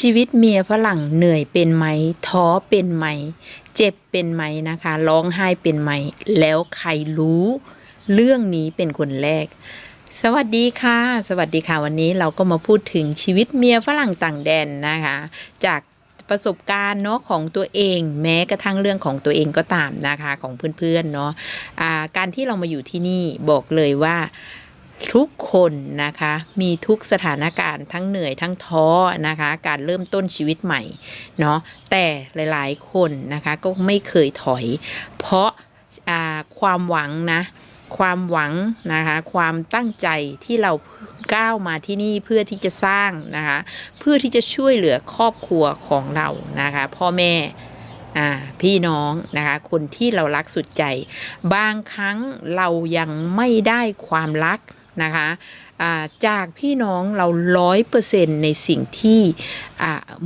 ชีวิตเมียฝรั่งเหนื่อยเป็นไหมท้อเป็นไหม เจ็บเป็นไหมนะคะร้องไห้เป็นไหม แล้วใครรู้เรื่องนี้เป็นคนแรก สวัสดีค่ะ สวัสดีค่ะวันนี้เราก็มาพูดถึงชีวิตเมียฝรั่งต่างแดนนะคะ จากประสบการณ์เนาะของตัวเองแม้กระทั่งเรื่องของตัวเองก็ตามนะคะของเพื่อนๆเนาะะการที่เรามาอยู่ที่นี่บอกเลยว่า ทุกคนนะคะ มีทุกสถานการณ์ทั้งเหนื่อยทั้งท้อนะคะ การเริ่มต้นชีวิตใหม่เนาะแต่หลายๆคนนะคะก็ไม่เคยถอย เพราะาความหวังนะความหวังนะคะความตั้งใจที่เราก้าวมาที่นี่เพื่อที่จะสร้างนะคะเพื่อที่จะช่วยเหลือครอบครัวของเรานะคะพ่อแม่พี่น้องนะคะคนที่เรารักสุดใจ บางครั้งเรายังไม่ได้ความรัก นะคะจากพี่น้องเราร้อยเปอร์เซ็นในสิ่งที่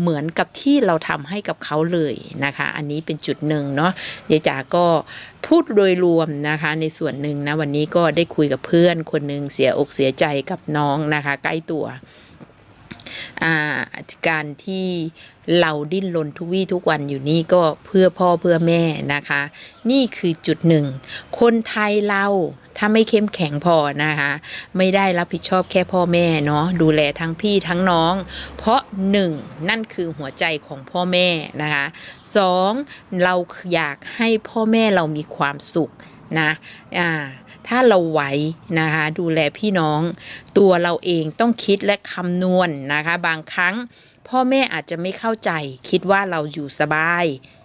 เหมือนกับที่เราทำให้กับเขาเลยนะคะ อันนี้เป็นจุดหนึ่งเนาะยายจ๋าก็พูดโดยรวมนะคะ ในส่วนหนึ่งนะวันนี้ก็ได้คุยกับเพื่อนคนหนึ่งเสียอกเสียใจกับน้องนะคะ ใกล้ตัว การที่เราดิ้นรนทุกวี่ทุกวันอยู่นี่ก็เพื่อพ่อเพื่อแม่นะคะ นี่คือจุดหนึ่ง คนไทยเราถ้าไม่เข้มแข็งพอนะคะ ไม่ได้รับผิดชอบแค่พ่อแม่เนาะดูแลทั้งพี่ทั้งน้อง เพราะหนึ่งนั่นคือหัวใจของพ่อแม่นะคะสองเราอยากให้พ่อแม่เรามีความสุขนะอ่า ถ้าเราไหวนะคะ ดูแลพี่น้อง ตัวเราเองต้องคิดและคำนวณนนะคะ บางครั้งพ่อแม่อาจจะไม่เข้าใจ คิดว่าเราอยู่สบาย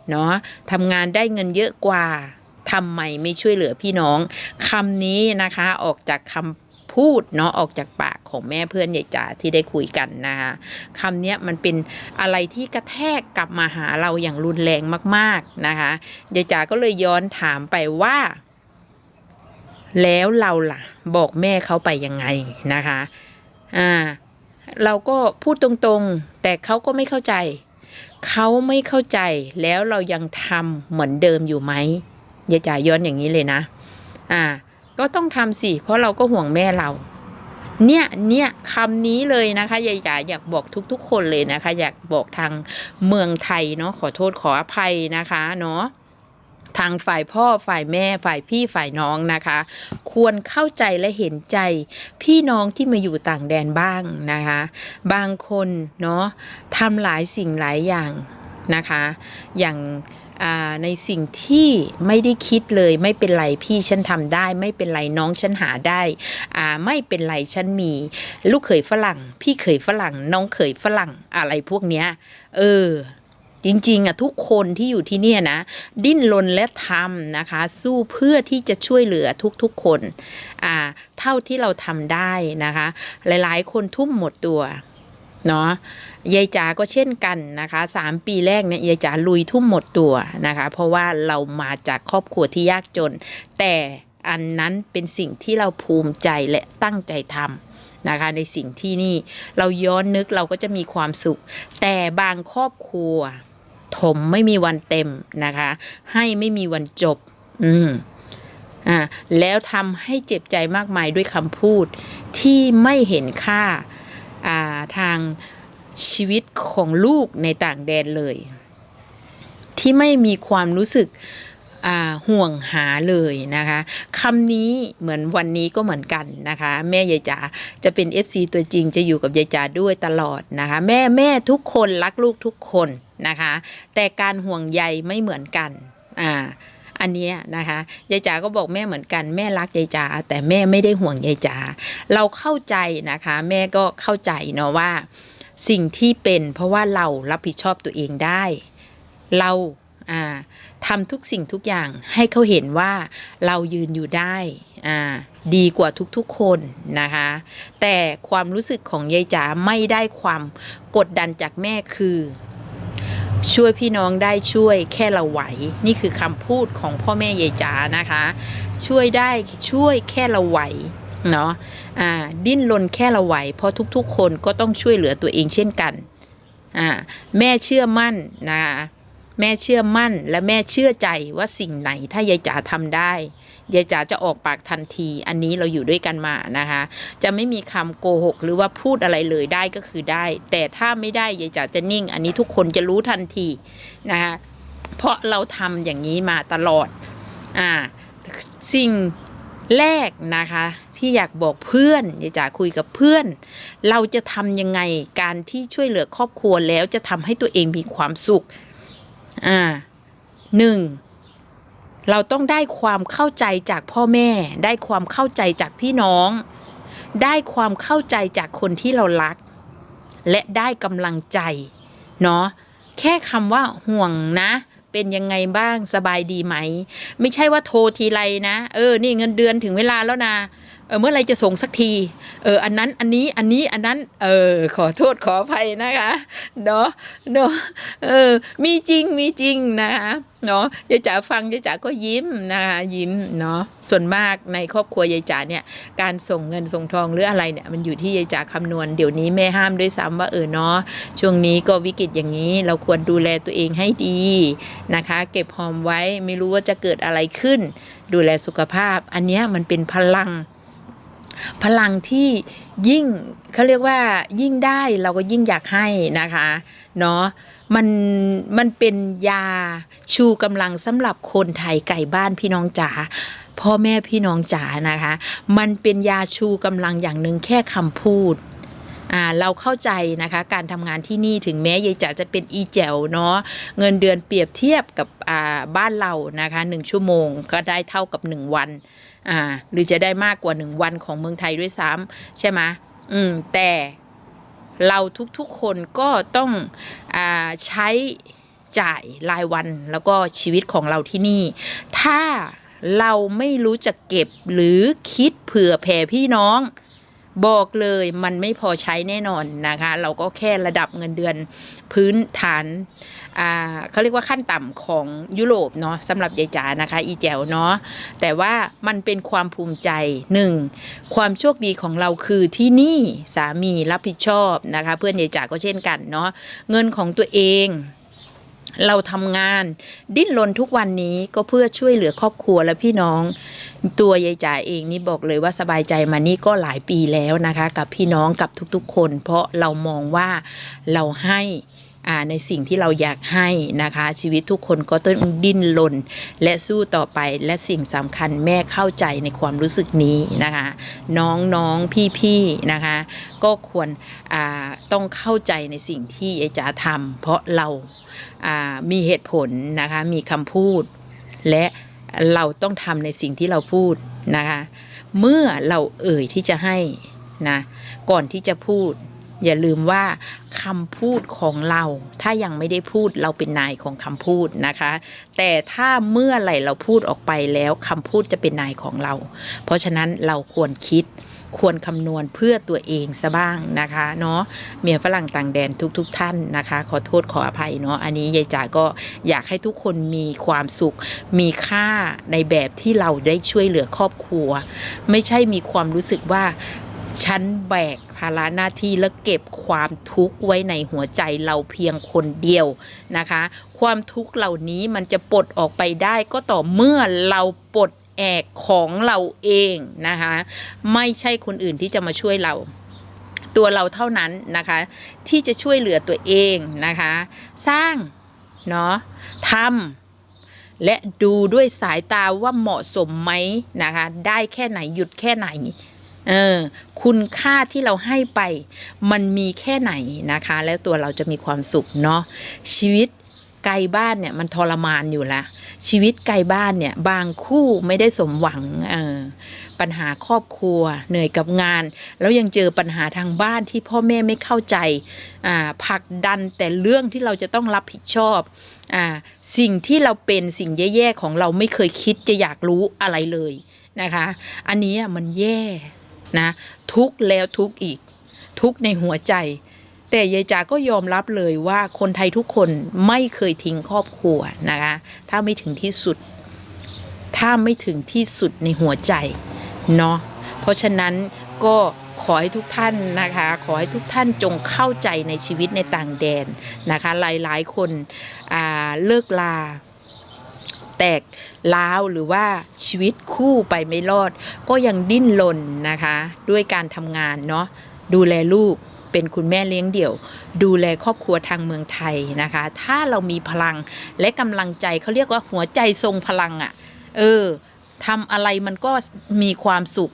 เนาะทำงานได้เงินเยอะกว่าทำไมไม่ช่วยเหลือพี่น้องคำนี้นะคะออกจากคำพูดเนาะออกจากปากของแม่เพื่อนยายจ๋าที่ได้คุยกันนะคะคำนี้มันเป็นอะไรที่กระแทกกลับมาหาเราอย่างรุนแรงมาก ๆนะคะยายจ๋าก็เลยย้อนถามไปว่า แล้วเราล่ะ บอกแม่เขาไปยังไงนะคะ อ่า เราก็พูดตรงๆ แต่เขาก็ไม่เข้าใจ เขาไม่เข้าใจแล้วเรายังทำเหมือนเดิมอยู่ไหมยายจ๋าย้อนอย่างนี้เลยนะ อ่า ก็ต้องทำสิ เพราะเราก็ห่วงแม่เรา เนี่ย เนี่ยคำนี้เลยนะคะยายจ๋าอยากบอกทุกๆ คนเลยนะคะ อยากบอกทางเมืองไทยเนาะขอโทษขออภัยนะคะเนาะ ทางฝ่ายพ่อฝ่ายแม่ฝ่ายพี่ฝ่ายน้องนะคะ ควรเข้าใจและเห็นใจ พี่น้องที่มาอยู่ต่างแดนบ้างนะคะ บางคนเนาะทำหลายสิ่งหลายอย่างนะคะ อย่างในสิ่งที่ไม่ได้คิดเลยไม่เป็นไรพี่ฉันทำได้ ไม่เป็นไรน้องฉันหาได้ไม่เป็นไรฉันมี ลูกเขยฝรั่ง พี่เขยฝรั่ง น้องเขยฝรั่งอะไรพวกเนี้ยเออ จริงๆอะทุกคนที่อยู่ที่เนี่ยนะ ดิ้นรนและทำนะคะ สู้เพื่อที่จะช่วยเหลือทุกๆคนอ่าเท่าที่เราทำได้นะคะ หลายๆ คนทุ่มหมดตัวเนาะยายจ๋าก็เช่นกันนะคะสามปีแรกเนี่ยยายจ๋าลุยทุ่มหมดตัวนะคะ เพราะว่าเรามาจากครอบครัวที่ยากจน แต่อันนั้นเป็นสิ่งที่เราภูมิใจและตั้งใจทำนะคะ ในสิ่งที่นี่เราย้อนนึกเราก็จะมีความสุข แต่บางครอบครัว ถมไม่มีวันเต็มนะคะ ให้ไม่มีวันจบ อืมอ่าแล้วทำให้เจ็บใจมากมายด้วยคำพูดที่ไม่เห็นค่าอ่าทางชีวิตของลูกในต่างแดนเลย ที่ไม่มีความรู้สึก ห่วงหาเลยนะคะคำนี้เหมือนวันนี้ก็เหมือนกันนะคะ แม่ยายจ๋าจะเป็น FC ตัวจริงจะอยู่กับยายจ๋าด้วยตลอดนะคะ แม่แม่ทุกคนรักลูกทุกคนนะคะ แต่การห่วงใยไม่เหมือนกันอ่าอันนี้นะคะยายจ๋าก็บอกแม่เหมือนกันแม่รักยายจ๋าแต่แม่ไม่ได้ห่วงยายจ๋าเราเข้าใจนะคะ แม่ก็เข้าใจเนาะว่า สิ่งที่เป็นเพราะว่าเรารับผิดชอบตัวเองได้ เรา อ่าทำทุกสิ่งทุกอย่างให้เขาเห็นว่าเรายืนอยู่ได้อ่าดีกว่าทุกๆคนนะคะ แต่ความรู้สึกของยายจ๋าไม่ได้ความกดดันจากแม่คือ ช่วยพี่น้องได้ช่วยแค่เราไหว นี่คือคำพูดของพ่อแม่ยายจ๋านะคะ ช่วยได้ช่วยแค่เราไหวเนาะอ่าดิ้นรนแค่เราไหว เพราะทุกๆ คนก็ต้องช่วยเหลือตัวเองเช่นกันอ่าแม่เชื่อมั่นนะคะ แม่เชื่อมั่นและแม่เชื่อใจว่าสิ่งไหนถ้ายายจ๋าทำได้ยายจ๋าจะออกปากทันที อันนี้เราอยู่ด้วยกันมานะคะ จะไม่มีคำโกหกหรือว่าพูดอะไรเลยได้ก็คือได้ แต่ถ้าไม่ได้ยายจ๋าจะนิ่ง อันนี้ทุกคนจะรู้ทันทีนะคะเพราะเราทำอย่างนี้มาตลอดอ่าสิ่งแรกนะคะที่อยากบอกเพื่อนยายจ๋าคุยกับเพื่อน เราจะทำยังไงการที่ช่วยเหลือครอบครัวแล้วจะทำให้ตัวเองมีความสุข อ่าหนึ่งเราต้องได้ความเข้าใจจากพ่อแม่ ได้ความเข้าใจจากพี่น้อง ได้ความเข้าใจจากคนที่เรารัก และได้กำลังใจ เนาะแค่คำว่าห่วงนะ เป็นยังไงบ้างสบายดีไหม ไม่ใช่ว่าโทรทีไรนะ เออ นี่เงินเดือนถึงเวลาแล้วนะ เออเมื่อไรจะส่งสักที เอออันนั้นอันนี้อันนี้อันนั้น เออขอโทษขออภัยนะคะเนาะเนาะเออมีจริงมีจริงนะคะเนาะยายจ๋าฟังยายจ๋าก็ยิ้มนะคะยิ้มเนาะส่วนมากในครอบครัวยายจ๋าเนี่ยการส่งเงินส่งทองหรืออะไรเนี่ยมันอยู่ที่ยายจ๋าคำนวณเดี๋ยวนี้แม่ห้ามด้วยซ้ำว่าเออเนาะช่วงนี้ก็วิกฤตอย่างนี้เราควรดูแลตัวเองให้ดีนะคะ เก็บหอมไว้ไม่รู้ว่าจะเกิดอะไรขึ้น ดูแลสุขภาพ อันเนี้ยมันเป็นพลัง พลังที่ยิ่งเขาเรียกว่ายิ่งได้เราก็ยิ่งอยากให้นะคะเนาะมันมันเป็นยาชูกำลังสำหรับคนไทยไก่บ้านพี่น้องจ๋าพ่อแม่พี่น้องจ๋านะคะ มันเป็นยาชูกำลังอย่างหนึ่งแค่คำพูด เราเข้าใจนะคะการทำงานที่นี่ถึงแม้ยายจ๋าจะเป็นอีแจวเนาะเงินเดือนเปรียบเทียบกับบ้านเรานะคะหนึ่งชั่วโมงก็ได้เท่ากับหนึ่งวันหรือจะได้มากกว่าหนึ่งวันของเมืองไทยด้วยซ้ำใช่ไหมอืมแต่เราทุกๆคนก็ต้องอใช้จ่ายรายวันแล้วก็ชีวิตของเราที่นี่ ถ้าเราไม่รู้จะเก็บหรือคิดเผื่อแผ่พี่น้อง บอกเลยมันไม่พอใช้แน่นอนนะคะ เราก็แค่ระดับเงินเดือนพื้นฐานอ่าเขาเรียกว่าขั้นต่ำของยุโรปเนาะสำหรับยายจ๋านะคะ อีแจวเนาะแต่ว่ามันเป็นความภูมิใจหนึ่งความโชคดีของเราคือที่นี่สามีรับผิดชอบนะคะ เพื่อนยายจ๋าก็เช่นกันเนาะเงินของตัวเองเราทำงานดิ้นรนทุกวันนี้ก็เพื่อช่วยเหลือครอบครัวและพี่น้อง ตัวยายจ๋าเองนี่บอกเลยว่าสบายใจมานี่ก็หลายปีแล้วนะคะ กับพี่น้องกับทุกๆคน เพราะเรามองว่าเราให้ในสิ่งที่เราอยากให้นะคะ ชีวิตทุกคนก็ต้องดิ้นรนและสู้ต่อไปและสิ่งสำคัญแม่เข้าใจในความรู้สึกนี้นะคะ น้องๆพี่ๆนะคะ ก็ควรต้องเข้าใจในสิ่งที่ยายจ๋าทำเพราะเรามีเหตุผลนะคะมีคำพูดและ เราต้องทำในสิ่งที่เราพูดนะคะ เมื่อเราเอ่ยที่จะให้นะก่อนที่จะพูด อย่าลืมว่าคำพูดของเรา ถ้ายังไม่ได้พูดเราเป็นนายของคำพูดนะคะ แต่ถ้าเมื่อไหร่เราพูดออกไปแล้วคำพูดจะเป็นนายของเรา เพราะฉะนั้นเราควรคิด ควรคำนวณเพื่อตัวเองซะบ้างนะคะเนาะเมียฝรั่งต่างแดนทุกๆทท่านนะคะ ขอโทษขออภัยเนาะอันนี้ยายจ๋าก็อยากให้ทุกคนมีความสุข มีค่าในแบบที่เราได้ช่วยเหลือครอบครัว ไม่ใช่มีความรู้สึกว่าฉันแบกภาระหน้าที่และเก็บความทุกข์ไว้ในหัวใจเราเพียงคนเดียวนะคะ ความทุกข์เหล่านี้มันจะปลดออกไปได้ก็ต่อเมื่อเราปลด แอกของเราเองนะคะไม่ใช่คนอื่นที่จะมาช่วยเรา ตัวเราเท่านั้นนะคะที่จะช่วยเหลือตัวเองนะคะสร้างเนาะทำและดูด้วยสายตาว่าเหมาะสมไหมนะคะได้แค่ไหนหยุดแค่ไหนเออคุณค่าที่เราให้ไป มันมีแค่ไหนนะคะ แล้วตัวเราจะมีความสุขเนาะชีวิต ไกลบ้านเนี่ยมันทรมานอยู่ละชีวิตไกลบ้านเนี่ยบางคู่ไม่ได้สมหวังออปัญหาครอบครัวเหนื่อยกับงาน แล้วยังเจอปัญหาทางบ้านที่พ่อแม่ไม่เข้าใจผลักดันแต่เรื่องที่เราจะต้องรับผิดชอบอสิ่งที่เราเป็นสิ่งแย่ๆของเราไม่เคยคิดจะอยากรู้อะไรเลยนะคะ อันนี้มันแย่นะทุกแล้วทุกอีก ทุกในหัวใจ แต่ยายจ๋าก็ยอมรับเลยว่าคนไทยทุกคนไม่เคยทิ้งครอบครัวนะคะ ถ้าไม่ถึงที่สุด ถ้าไม่ถึงที่สุดในหัวใจเนาะ เพราะฉะนั้นก็ขอให้ทุกท่านนะคะ ขอให้ทุกท่านจงเข้าใจในชีวิตในต่างแดนนะคะ หลายๆคนเลิกลา แตกล้าวหรือว่าชีวิตคู่ไปไม่รอด ก็ยังดิ้นรนนะคะ ด้วยการทำงานเนาะดูแลลูก เป็นคุณแม่เลี้ยงเดี่ยว ดูแลครอบครัวทางเมืองไทยนะคะ ถ้าเรามีพลังและกำลังใจเขาเรียกว่าหัวใจทรงพลังอะ่ะ เออทำอะไรมันก็มีความสุข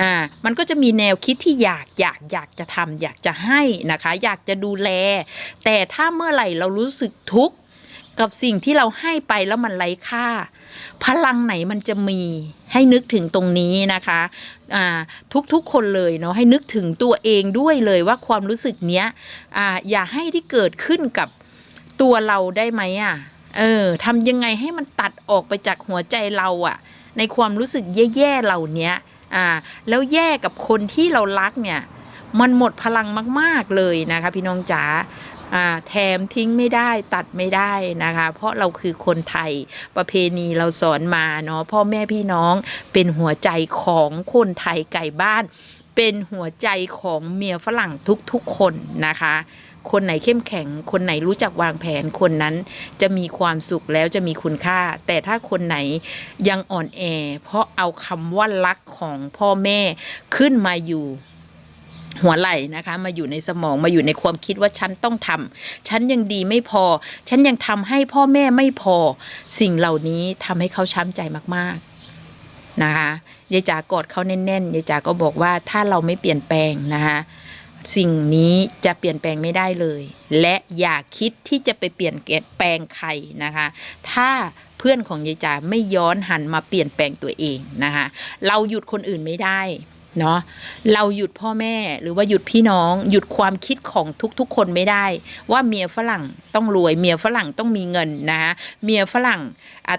อ่ามันก็จะมีแนวคิดที่อยากอยากอยากจะทำอยากจะให้นะคะ อยากจะดูแล แต่ถ้าเมื่อไหร่เรารู้สึกทุกข์กับสิ่งที่เราให้ไปแล้วมันไร้ค่า พลังไหนมันจะมีให้นึกถึงตรงนี้นะคะ ทุกๆคนเลยเนาะให้นึกถึงตัวเองด้วยเลยว่าความรู้สึกเนี้ยออย่าให้ที่เกิดขึ้นกับตัวเราได้ไหมอะเออทำยังไงให้มันตัดออกไปจากหัวใจเราอะ ในความรู้สึกแย่ๆเหล่านี้อ่าแล้วแย่กับคนที่เรารักเนี่ย มันหมดพลังมาก ๆเลยนะคะพี่น้องจ๋า แถมทิ้งไม่ได้ตัดไม่ได้นะคะ เพราะเราคือคนไทยประเพณีเราสอนมาเนาะพ่อแม่พี่น้องเป็นหัวใจของคนไทยไก่บ้าน เป็นหัวใจของเมียฝรั่งทุกๆคนนะคะคนไหนเข้มแข็ง คนไหนรู้จักวางแผน คนนั้นจะมีความสุขแล้วจะมีคุณค่า แต่ถ้าคนไหนยังอ่อนแอ เพราะเอาคำว่ารักของพ่อแม่ขึ้นมาอยู่ หัวไหล่นะคะมาอยู่ในสมองมาอยู่ในความคิดว่าฉันต้องทำฉันยังดีไม่พอ ฉันยังทำให้พ่อแม่ไม่พอ สิ่งเหล่านี้ทำให้เขาช้ำใจมากๆนะคะยายจ๋ากอดเขาแน่นๆยายจ๋าก็บอกว่าถ้าเราไม่เปลี่ยนแปลงนะคะสิ่งนี้จะเปลี่ยนแปลงไม่ได้เลย และอย่าคิดที่จะไปเปลี่ยนแปลงใครนะคะ ถ้าเพื่อนของยายจ๋าไม่ย้อนหันมาเปลี่ยนแปลงตัวเองนะคะ เราหยุดคนอื่นไม่ได้ เนาะเราหยุดพ่อแม่หรือว่าหยุดพี่น้อง หยุดความคิดของทุกๆ คนไม่ได้ ว่าเมียฝรั่งต้องรวยเมียฝรั่งต้องมีเงินนะคะเมียฝรั่ง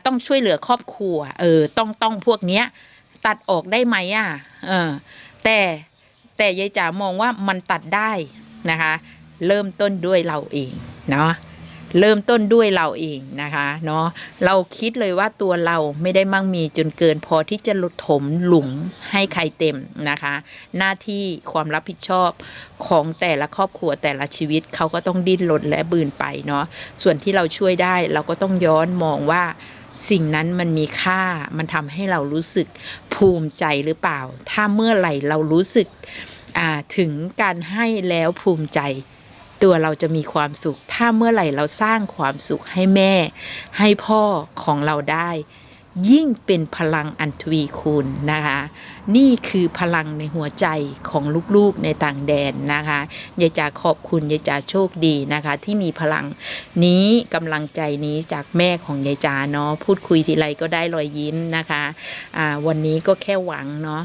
ต้องช่วยเหลือครอบครัวเออต้องต้องพวกเนี้ยตัดออกได้ไหมอะเออแต่แต่ยายจ๋ามองว่ามันตัดได้นะคะ เริ่มต้นด้วยเราเองเนาะ เริ่มต้นด้วยเราเองนะคะเนาะเราคิดเลยว่าตัวเราไม่ได้มั่งมีจนเกินพอที่จะหลุดถมหลุมให้ใครเต็มนะคะ หน้าที่ความรับผิดชอบของแต่ละครอบครัวแต่ละชีวิตเขาก็ต้องดิ้นรนและบืนไปเนาะส่วนที่เราช่วยได้เราก็ต้องย้อนมองว่าสิ่งนั้นมันมีค่า มันทำให้เรารู้สึกภูมิใจหรือเปล่า ถ้าเมื่อไหร่เรารู้สึกถึงการให้แล้วภูมิใจ ตัวเราจะมีความสุข ถ้าเมื่อไหร่เราสร้างความสุขให้แม่ ให้พ่อของเราได้ ยิ่งเป็นพลังอันทวีคูณนะคะ นี่คือพลังในหัวใจของลูกๆในต่างแดนนะคะยายจ๋าขอบคุณยายจ๋าโชคดีนะคะ ที่มีพลังนี้กำลังใจนี้จากแม่ของยายจ๋าเนาะพูดคุยทีไรก็ได้รอยยิ้มนะคะวันนี้ก็แค่หวังเนาะ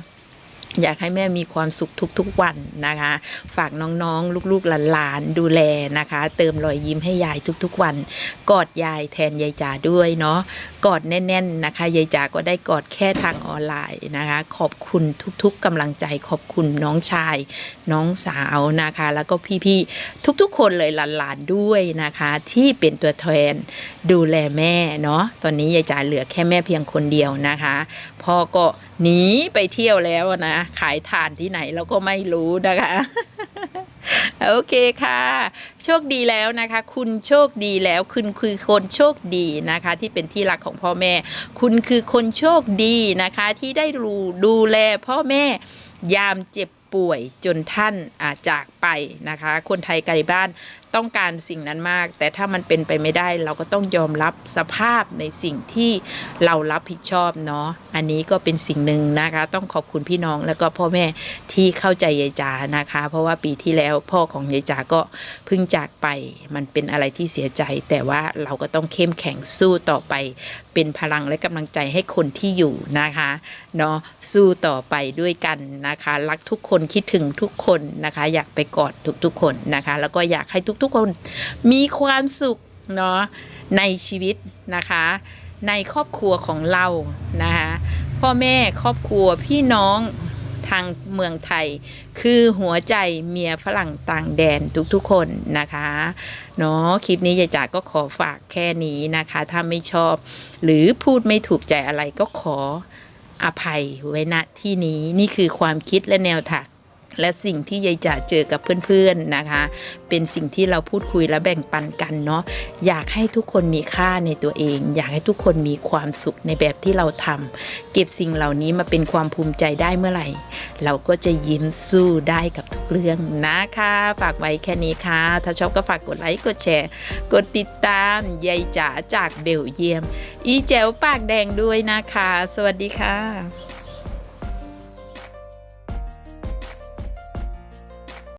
อยากให้แม่มีความสุขทุกๆวันนะคะ ฝากน้องๆ ลูกๆหลานๆดูแลนะคะ เติมรอยยิ้มให้ยายทุกๆวัน กอดยายแทนยายจ๋าด้วยเนาะกอดแน่น ๆนะคะยายจ๋าก็ได้กอดแค่ทางออนไลน์นะคะ ขอบคุณทุกๆกำลังใจ ขอบคุณน้องชาย น้องสาวนะคะ แล้วก็พี่ๆทุกๆ คนเลยหลานๆด้วยนะคะ ที่เป็นตัวแทนดูแลแม่เนาะตอนนี้ยายจ๋าเหลือแค่แม่เพียงคนเดียวนะคะพ่อก็ หนีไปเที่ยวแล้วนะ ขายถ่านที่ไหนเราก็ไม่รู้นะคะ โอเคค่ะ โชคดีแล้วนะคะ คุณโชคดีแล้วคุณคือคนโชคดีนะคะ ที่เป็นที่รักของพ่อแม่ คุณคือคนโชคดีนะคะ ที่ได้ดูดูแลพ่อแม่ยามเจ็บป่วยจนท่านอาจากไปนะคะ คนไทยไกลบ้านต้องการสิ่งนั้นมาก แต่ถ้ามันเป็นไปไม่ได้เราก็ต้องยอมรับสภาพในสิ่งที่เรารับผิดชอบเนาะอันนี้ก็เป็นสิ่งหนึ่งนะคะ ต้องขอบคุณพี่น้องแล้วก็พ่อแม่ที่เข้าใจยายจานะคะ เพราะว่าปีที่แล้วพ่อของยายจาก็เพิ่งจากไป มันเป็นอะไรที่เสียใจ แต่ว่าเราก็ต้องเข้มแข็งสู้ต่อไป เป็นพลังและกำลังใจให้คนที่อยู่นะคะเนาะสู้ต่อไปด้วยกันนะคะ รักทุกคนคิดถึงทุกคนนะคะ อยากไปกอดทุกๆคนนะคะ แล้วก็อยากให้ทุกๆคนมีความสุขเนาะในชีวิตนะคะ ในครอบครัวของเรานะคะพ่อแม่ครอบครัวพี่น้องทางเมืองไทย คือหัวใจเมียฝรั่งต่างแดนทุกๆคนนะคะเนาะคลิปนี้ยายจ๋าก็ขอฝากแค่นี้นะคะ ถ้าไม่ชอบ หรือพูดไม่ถูกใจอะไรก็ขออภัยไว้ณที่นี้นี่คือความคิดและแนวทาง และสิ่งที่ยายจ๋าเจอกับเพื่อนๆนะคะ เป็นสิ่งที่เราพูดคุยและแบ่งปันกันเนาะอยากให้ทุกคนมีค่าในตัวเอง อยากให้ทุกคนมีความสุขในแบบที่เราทำเก็บสิ่งเหล่านี้มาเป็นความภูมิใจได้เมื่อไหร่ เราก็จะยิ้มสู้ได้กับทุกเรื่องนะคะ ฝากไว้แค่นี้ค่ะ ถ้าชอบก็ฝากกดไลค์กดแชร์ กดติดตามยายจ๋าจากเบลเยียม อีแจ๋วปากแดงด้วยนะคะ สวัสดีค่ะ